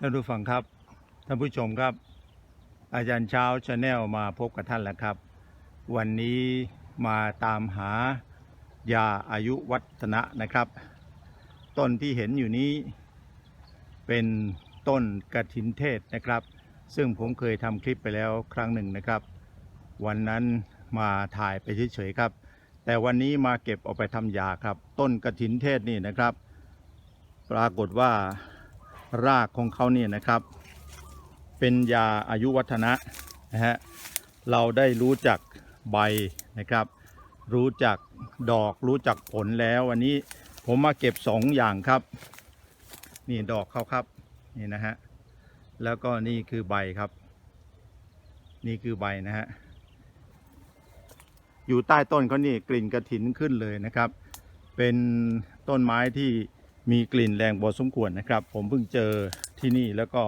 ท่านผู้ฟังครับ ท่านผู้ชมครับ อาจารย์เช้าชาแนลมาพบกับท่านแล้วครับ วันนี้มาตามหายาอายุวัฒนะนะครับ ต้นที่เห็นอยู่นี้ เป็นต้นกระถินเทศนะครับ ซึ่งผมเคยทำคลิปไปแล้วครั้งหนึ่งนะครับ วันนั้นมาถ่ายไปเฉยๆครับ แต่วันนี้มาเก็บเอาไปทำยาครับ ต้นกระถินเทศนี่นะครับ ปรากฏว่า รากของเขาเนี่ยนะครับ เป็นยาอายุวัฒนะนะฮะเราได้รู้จักใบนะครับ รู้จักดอกรู้จักผลแล้ว วันนี้ผมมาเก็บสองอย่างครับ นี่ดอกเขาครับนี่นะฮะแล้วก็นี่คือใบครับ นี่คือใบนะฮะอยู่ใต้ต้นเขานี่กลิ่นกระถินขึ้นเลยนะครับ เป็นต้นไม้ที่ มีกลิ่นแรงพอสมควรนะครับ ผมเพิ่งเจอที่นี่แล้วก็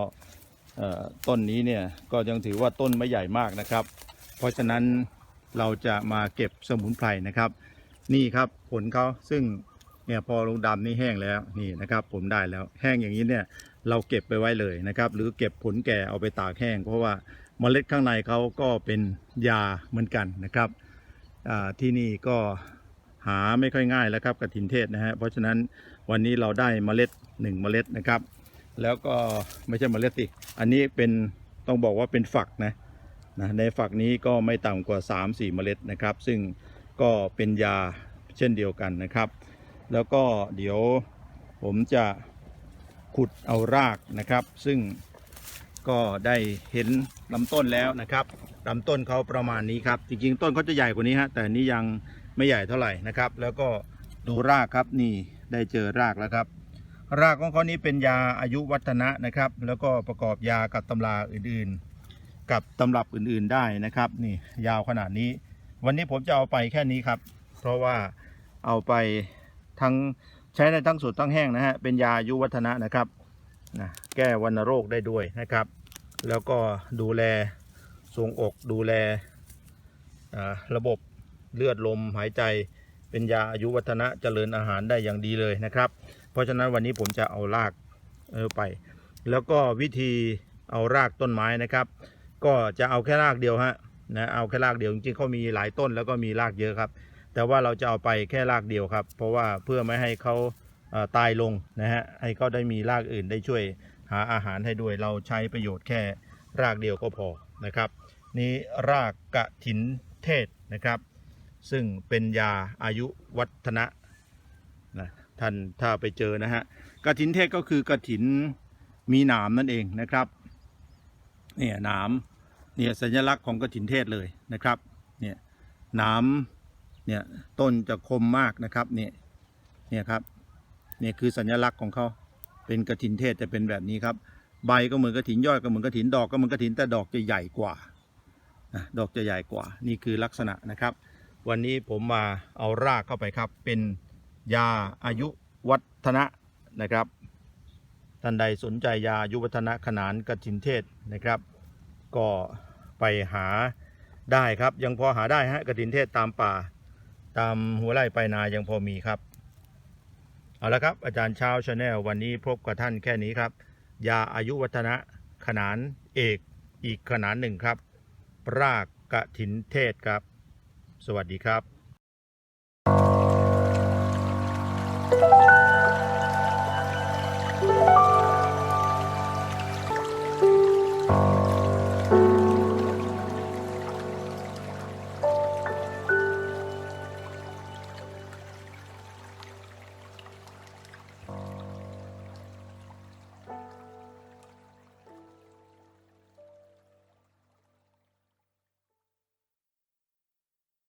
ต้นนี้เนี่ยก็ยังถือว่าต้นไม่ใหญ่มากนะครับ เพราะฉะนั้นเราจะมาเก็บสมุนไพรนะครับ นี่ครับผลเขาซึ่งเนี่ยพอลงดำนี่แห้งแล้วนี่นะครับ ผมได้แล้วแห้งอย่างนี้เนี่ยเราเก็บไปไว้เลยนะครับ หรือเก็บผลแก่เอาไปตากแห้ง เพราะว่าเมล็ดข้างในเขาก็เป็นยาเหมือนกันนะครับที่นี่ก็หาไม่ค่อยง่ายแล้วครับกระถินเทศนะฮะเพราะฉะนั้น วันนี้เราได้เมล็ดหนึ่งเมล็ดนะครับ แล้วก็ไม่ใช่เมล็ดสิอันนี้เป็นต้องบอกว่าเป็นฝักนะนะในฝักนี้ก็ไม่ต่ำกว่า 3-4 เมล็ดนะครับ ซึ่งก็เป็นยาเช่นเดียวกันนะครับ แล้วก็เดี๋ยวผมจะขุดเอารากนะครับ ซึ่งก็ได้เห็นลำต้นแล้วนะครับลำต้นเขาประมาณนี้ครับจริงๆต้นเขาจะใหญ่กว่านี้ฮะแต่นี้ยังไม่ใหญ่เท่าไหร่นะครับ แล้วก็ดูรากครับนี่ ได้เจอรากแล้วครับ รากของเขานี้เป็นยาอายุวัฒนะนะครับ แล้วก็ประกอบยากับตำราอื่นๆ กับตำรับอื่นๆได้นะครับนี่ยาวขนาดนี้ วันนี้ผมจะเอาไปแค่นี้ครับ เพราะว่าเอาไปทั้งใช้ในทั้งสดทั้งแห้งนะฮะเป็นยาอายุวัฒนะนะครับนะแก้วัณโรคได้ด้วยนะครับ แล้วก็ดูแลทรงอกดูแลระบบเลือดลมหายใจ เป็นยาอายุวัฒนะเจริญอาหารได้อย่างดีเลยนะครับ เพราะฉะนั้นวันนี้ผมจะเอารากเออไป แล้วก็วิธีเอารากต้นไม้นะครับ ก็จะเอาแค่รากเดียวฮะนะเอาแค่รากเดียวจริงๆเขามีหลายต้นแล้วก็มีรากเยอะครับ แต่ว่าเราจะเอาไปแค่รากเดียวครับ เพราะว่าเพื่อไม่ให้เขาตายลงนะฮะให้เขาได้มีรากอื่นได้ช่วยหาอาหารให้ด้วยเราใช้ประโยชน์แค่รากเดียวก็พอนะครับ นี่รากกะถินเทศนะครับ ซึ่งเป็นยาอายุวัฒนะนะท่านถ้าไปเจอนะฮะกระถินเทศก็คือกระถินมีหนามนั่นเองนะครับเนี่ยหนามเนี่ยสัญลักษณ์ของกระถินเทศเลยนะครับเนี่ยหนามเนี่ยต้นจะคมมากนะครับเนี่ยเนี่ยครับเนี่ยคือสัญลักษณ์ของเขาเป็นกระถินเทศจะเป็นแบบนี้ครับ ใบก็เหมือนกระถินยอดก็เหมือนกระถินดอกก็เหมือนกระถินแต่ดอกจะใหญ่กว่าดอกจะใหญ่กว่า นี่คือลักษณะนะครับ วันนี้ผมมาเอารากเข้าไปครับ เป็นยาอายุวัฒนะนะครับ ท่านใดสนใจยาอายุวัฒนะขนานกระถินเทศนะครับ ก็ไปหาได้ครับ ยังพอหาได้ฮะกระถินเทศตามป่า ตามหัวไร่ไปนายังพอมีครับ เอาละครับ อาจารย์เช้าชาแนลวันนี้พบกับท่านแค่นี้ครับ ยาอายุวัฒนะขนานเอกอีกขนานหนึ่งครับ รากกระถินเทศครับ สวัสดีครับ